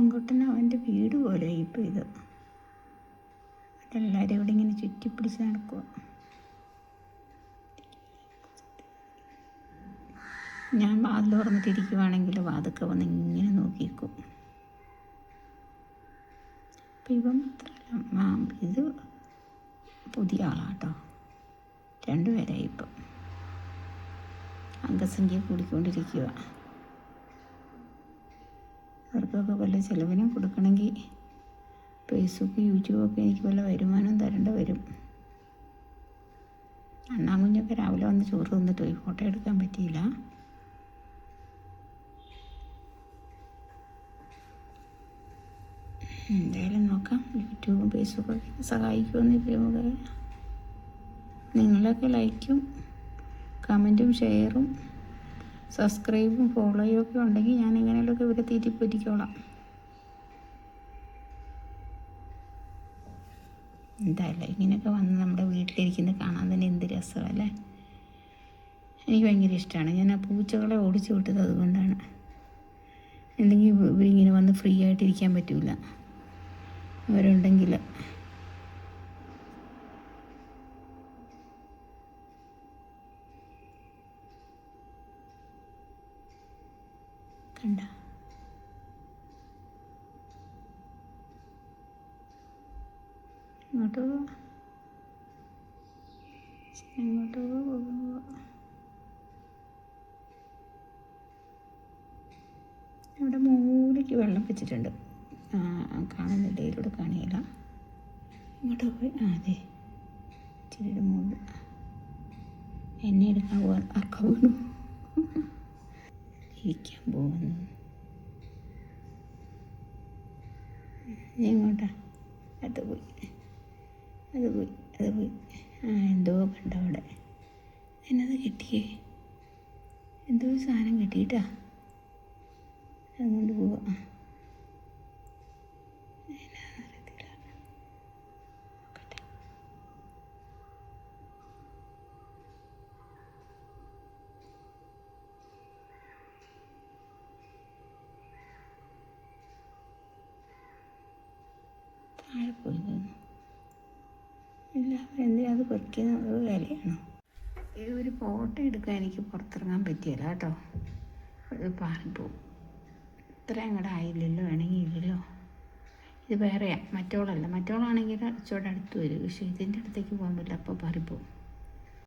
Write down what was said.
അപ്പൻകുട്ടൻ അവന്റെ വീട് പോലെ ഇപ്പോൾ ഇത് അതെല്ലാവരും ഇവിടെ ഇങ്ങനെ ചുറ്റിപ്പിടിച്ച് നടക്കുക ഞാൻ വാതിൽ തുറന്നിട്ടിരിക്കുവാണെങ്കിൽ വാതൊക്കെ വന്ന് ഇങ്ങനെ നോക്കിക്കും അപ്പം മാം ഇത് പുതിയ ആളാട്ടോ. രണ്ടുപേരായി ഇപ്പം. അംഗസംഖ്യ കൂടിക്കൊണ്ടിരിക്കുക അവർക്കൊക്കെ വല്ല ചിലവിനും കൊടുക്കണമെങ്കിൽ ഫേസ്ബുക്ക് യൂട്യൂബൊക്കെ എനിക്ക് വല്ല വരുമാനം തരേണ്ട വരും. അണ്ണാ കുഞ്ഞൊക്കെ രാവിലെ വന്ന് ചോറ് തിന്നിട്ട് പോയി ഫോട്ടോ എടുക്കാൻ പറ്റിയില്ല. എന്തായാലും നോക്കാം. യൂട്യൂബും ഫേസ്ബുക്കൊക്കെ സഹായിക്കുമെന്ന് ഇവരൊക്കെ നിങ്ങളൊക്കെ ലൈക്കും കമന്റും ഷെയറും സബ്സ്ക്രൈബും ഫോളോയും ഒക്കെ ഉണ്ടെങ്കിൽ ഞാൻ എങ്ങനെയൊക്കെ ഇവരെ തീറ്റിപ്പറ്റിക്കോളാം എന്തായാലും ഇങ്ങനെയൊക്കെ വന്ന് നമ്മുടെ വീട്ടിലിരിക്കുന്നത് കാണാൻ തന്നെ എന്ത് രസമല്ലേ എനിക്ക് ഭയങ്കര ഇഷ്ടമാണ്. ഞാൻ ആ പൂച്ചകളെ ഓടിച്ചു വിട്ടത് അതുകൊണ്ടാണ്. എന്തെങ്കിലും ഇവരിങ്ങനെ വന്ന് ഫ്രീ ആയിട്ടിരിക്കാൻ പറ്റില്ല അവരുണ്ടെങ്കിൽ കണ്ട. ഇങ്ങോട്ട് ഇങ്ങോട്ട് പോവാ ഇവിടെ മൂലയ്ക്ക് വെള്ളം വെച്ചിട്ടുണ്ട്. ആ, കാണുന്നില്ല ഇതിലൂടെ കാണിയില്ല ഇങ്ങോട്ട് പോയി. ആ അതെ. ഇച്ചിരി മുകളിൽ. എന്നെ എടുക്കാൻ പോകാൻ അക്ക വീണു ഇരിക്കാൻ പോകുന്നു. എങ്ങോട്ടാ അത് പോയി. അത് പോയി. അത് പോയി. ആ എന്തോ കണ്ട അവിടെ. എന്നത് കിട്ടിയേ? എന്തോ സാധനം കിട്ടിയിട്ടാ. അതുകൊണ്ട് പോവാ. താഴെ പോയി തോന്നുന്നു ഇല്ല എന്തിനാ അത് പറിക്കുന്നത് വിലയാണോ ഈ ഒരു ഫോട്ടോ എടുക്കാൻ എനിക്ക് പുറത്തിറങ്ങാൻ പറ്റിയല്ല കേട്ടോ. അത് പാറിപ്പോവും ഇത്രയും അങ്ങോട്ട് ആയില്ലല്ലോ വേണമെങ്കിൽ ഇല്ലല്ലോ ഇത് വേറെയാ. മറ്റോളല്ല. മറ്റോളാണെങ്കിൽ ഇച്ചിരി അടുത്ത് വരും. പക്ഷേ ഇതിന്റെ അടുത്തേക്ക് പോകാൻ പറ്റില്ല. അപ്പോൾ പാറിപ്പോവും